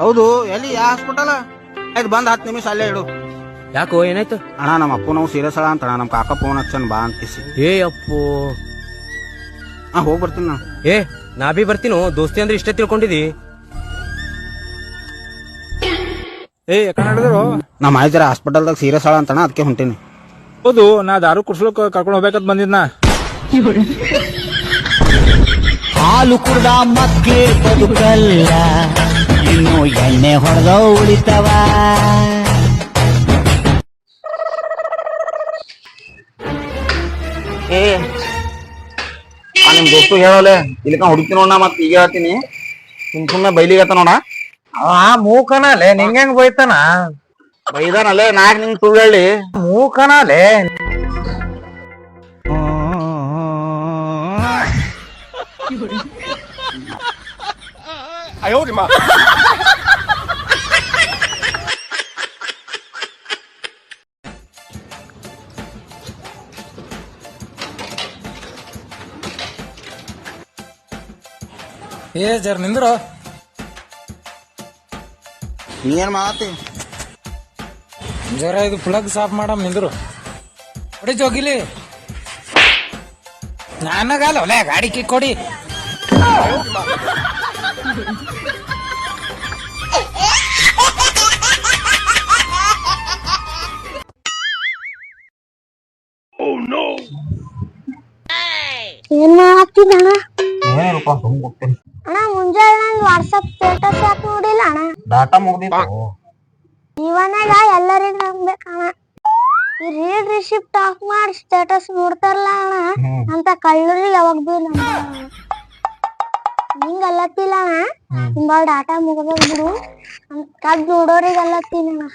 ಹೌದು ಎಲ್ಲಿ? ಯಾ ಹಾಸ್ಪಿಟಲ್? ಆಯ್ತು ಬಂದ್ ಹತ್ತು ನಿಮಿಷ ಅಲ್ಲೇ ಇಡು. ಯಾಕೋ ಏನಾಯ್ತು? ಅಣ್ಣ ನಮ್ಮ ಅಪ್ಪು ನಾವು ಸೀರಿಯಸ್ ಅಳ ಅಂತ ನಮ್ಮ ಕಾಕ ಫೋನ್ ಹಚ್ಚನ್ ಬಾ ಅಂತಿಸಿ ಏ ಅಪ್ಪು. ಹಾ ಹೋಗಿ ಬರ್ತೀನಿ ನಾ ಏ ನಾ ಬಿ ಬರ್ತೀನೋ? ದೋಸ್ತಿ ಅಂದ್ರೆ ಇಷ್ಟೇ ತಿಳ್ಕೊಂಡಿದಿ. ಏ ಕನ್ನಡದ್ರು ನಮ್ಮ ನಮ್ಮ ಮಾಹಿತಿ ಹಾಸ್ಪಿಟಲ್ದಾಗ ಸೀರಿಯಸ್ ಅಳ ಅಂತಣ ಅದಕ್ಕೆ ಹೊಂಟೀನಿ. ಹೌದು ನಾ ದಾರು ಕುಡ್ಸ್ಲಕ್ ಕರ್ಕೊಂಡು ಹೋಗ್ಬೇಕಂತ ಬಂದಿದ್ನ. ಹಾಲು ಕುಡ್ದ ಮಕ್ಕಳೇ ಬದುಕಲ್ಲ. ಎಣ್ಣೆ ಹೊಡೆದ ಉಳಿತವ. ಏ ಆ ನಿಮ್ ದೋಸ್ತು ಹೇಳೋಲೆ ಇಲ್ಲಿಕ ಹುಡುಕ್ತೀನಿ ನೋಡ ಮತ್ತೆ ಈಗ ಹೇಳ್ತೀನಿ. ಸುಮ್ ಸುಮ್ಮನೆ ಬೈಲಿಗತ್ತ ನೋಡ. ಆ ಮೂಕನಲೆ ನಿಂಗ್ ಬೈತಾನ? ಬೈದಾನಲೆ ನಾಕ್ ನಿಂಗ್ ಸುಳ್ಳು ಹೇಳಿ. ಮೂಕನಲೆ. ಏ ಜರ್ ನಿಂದ್ರು. ನೀ ಏನ್ ಮಾಡತ್ತಿ ಜರ ಇದು ಪ್ಲಗ್ ಸಾಫ್ ಮಾಡಮ್ ನಿಂದ್ರು. ಕೊಡಿ ಜೋಗಿಲಿ. ನನಗಲ್ಲ ಒಲೆ ಗಾಡಿ ಕಿಕ್ ಕೊಡಿ. ಏನ್ ಮಾಡತ್ತಿದ್ದಣ್ಣ ಏನಪ್ಪ ಸುಮ್ ಹೋಗ್ತೀನಿ ಅಣ್ಣ ಮುಂಜಾನೆ ನಂದು ವಾಟ್ಸಪ್ ಸ್ಟೇಟಸ್ ಯಾಕೆ ನೋಡಿಲ್ಲ ಅಣ್ಣ. ಡಾಟಾ ಮುಗ್ದಿತ್ತು. ಜೀವನಾಗ ಎಲ್ಲರಿಗೂ ನಂಬೇಕಣ್ಣ ಈ ರೀಡ್ ರಿಸಿಪ್ಟ್ ಆಫ್ ಮಾಡಿ ಸ್ಟೇಟಸ್ ನೋಡ್ತಾರಲ್ಲ ಅಣ್ಣ ಅಂತ ಕಳ್ಳರಿಗೆ ಯಾವಾಗ ಬಿ ನಂಬಲ್ಲ ಹಿಂಗ ಅಲ್ಲತ್ತಿಲ್ಲ ಅಣ್ಣ. ತುಂಬಾ ಡಾಟಾ ಮುಗ್ದ ಬಿಡು. ಅಂತ ಕದ್ ನೋಡೋರಿಗೆ ಅಲ್ಲತ್ತೀನಿ ಅಣ್ಣ.